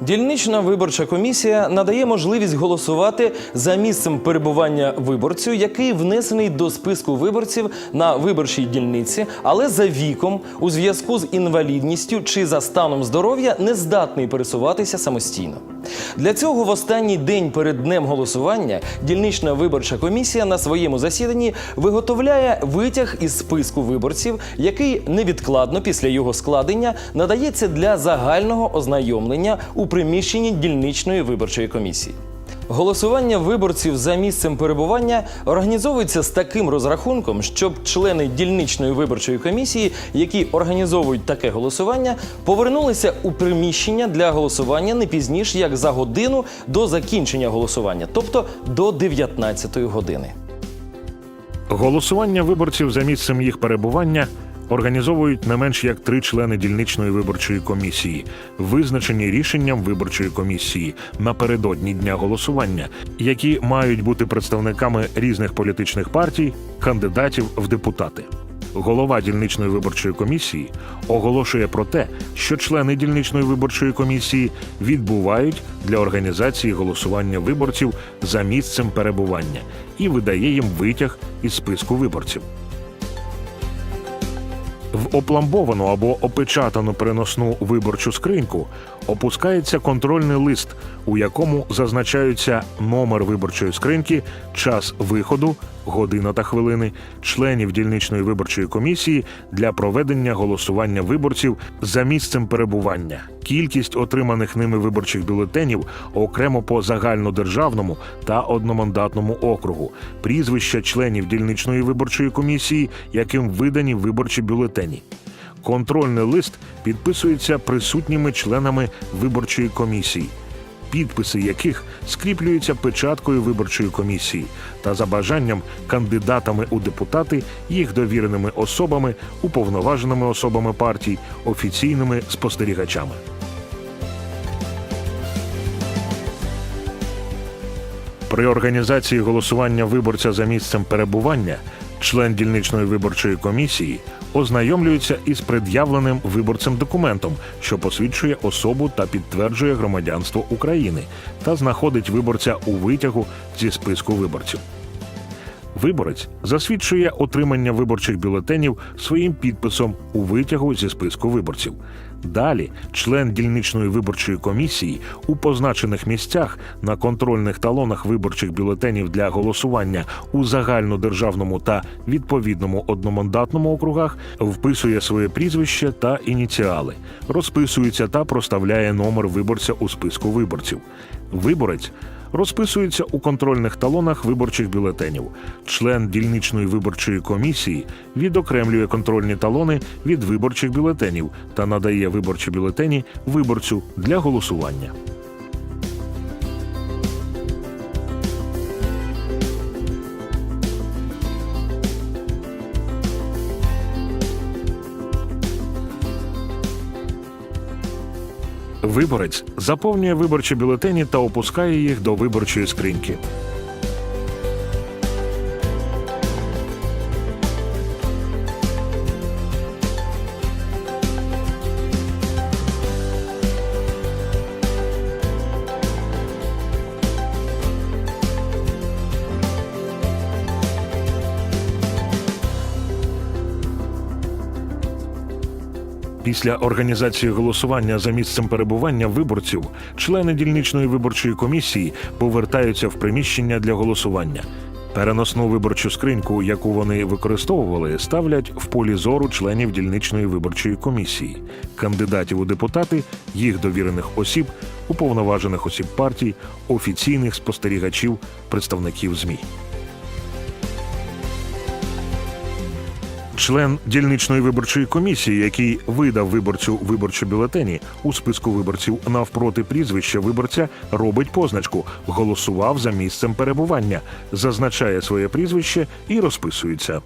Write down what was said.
Дільнична виборча комісія надає можливість голосувати за місцем перебування виборцю, який внесений до списку виборців на виборчій дільниці, але за віком у зв'язку з інвалідністю чи за станом здоров'я не здатний пересуватися самостійно. Для цього в останній день перед днем голосування дільнична виборча комісія на своєму засіданні виготовляє витяг із списку виборців, який невідкладно після його складення надається для загального ознайомлення у приміщенні дільничної виборчої комісії. Голосування виборців за місцем перебування організовується з таким розрахунком, щоб члени дільничної виборчої комісії, які організовують таке голосування, повернулися у приміщення для голосування не пізніше як за годину до закінчення голосування, тобто до 19 години. Голосування виборців за місцем їх перебування організовують не менш як три члени дільничної виборчої комісії, визначені рішенням виборчої комісії напередодні дня голосування, які мають бути представниками різних політичних партій, кандидатів в депутати. Голова дільничної виборчої комісії оголошує про те, що члени дільничної виборчої комісії відбувають для організації голосування виборців за місцем перебування і видає їм витяг із списку виборців. В опламбовану або опечатану переносну виборчу скриньку опускається контрольний лист, у якому зазначаються номер виборчої скриньки, час виходу, година та хвилини, членів дільничної виборчої комісії для проведення голосування виборців за місцем перебування, кількість отриманих ними виборчих бюлетенів окремо по загальнодержавному та одномандатному округу, прізвища членів дільничної виборчої комісії, яким видані виборчі бюлетені. Контрольний лист підписується присутніми членами виборчої комісії, підписи яких скріплюються печаткою виборчої комісії та за бажанням кандидатами у депутати, їх довіреними особами, уповноваженими особами партій, офіційними спостерігачами. При організації голосування виборця за місцем перебування член дільничної виборчої комісії ознайомлюється із пред'явленим виборцем документом, що посвідчує особу та підтверджує громадянство України, та знаходить виборця у витягу зі списку виборців. Виборець засвідчує отримання виборчих бюлетенів своїм підписом у витягу зі списку виборців. Далі член дільничної виборчої комісії у позначених місцях на контрольних талонах виборчих бюлетенів для голосування у загальнодержавному та відповідному одномандатному округах вписує своє прізвище та ініціали, розписується та проставляє номер виборця у списку виборців. Виборець розписується у контрольних талонах виборчих бюлетенів. Член дільничної виборчої комісії відокремлює контрольні талони від виборчих бюлетенів та надає виборчі бюлетені виборцю для голосування. Виборець заповнює виборчі бюлетені та опускає їх до виборчої скриньки. Після організації голосування за місцем перебування виборців члени дільничної виборчої комісії повертаються в приміщення для голосування. Переносну виборчу скриньку, яку вони використовували, ставлять в полі зору членів дільничної виборчої комісії, кандидатів у депутати, їх довірених осіб, уповноважених осіб партій, офіційних спостерігачів, представників ЗМІ. Член дільничної виборчої комісії, який видав виборцю виборчі бюлетені у списку виборців навпроти прізвища виборця, робить позначку голосував за місцем перебування, зазначає своє прізвище і розписується.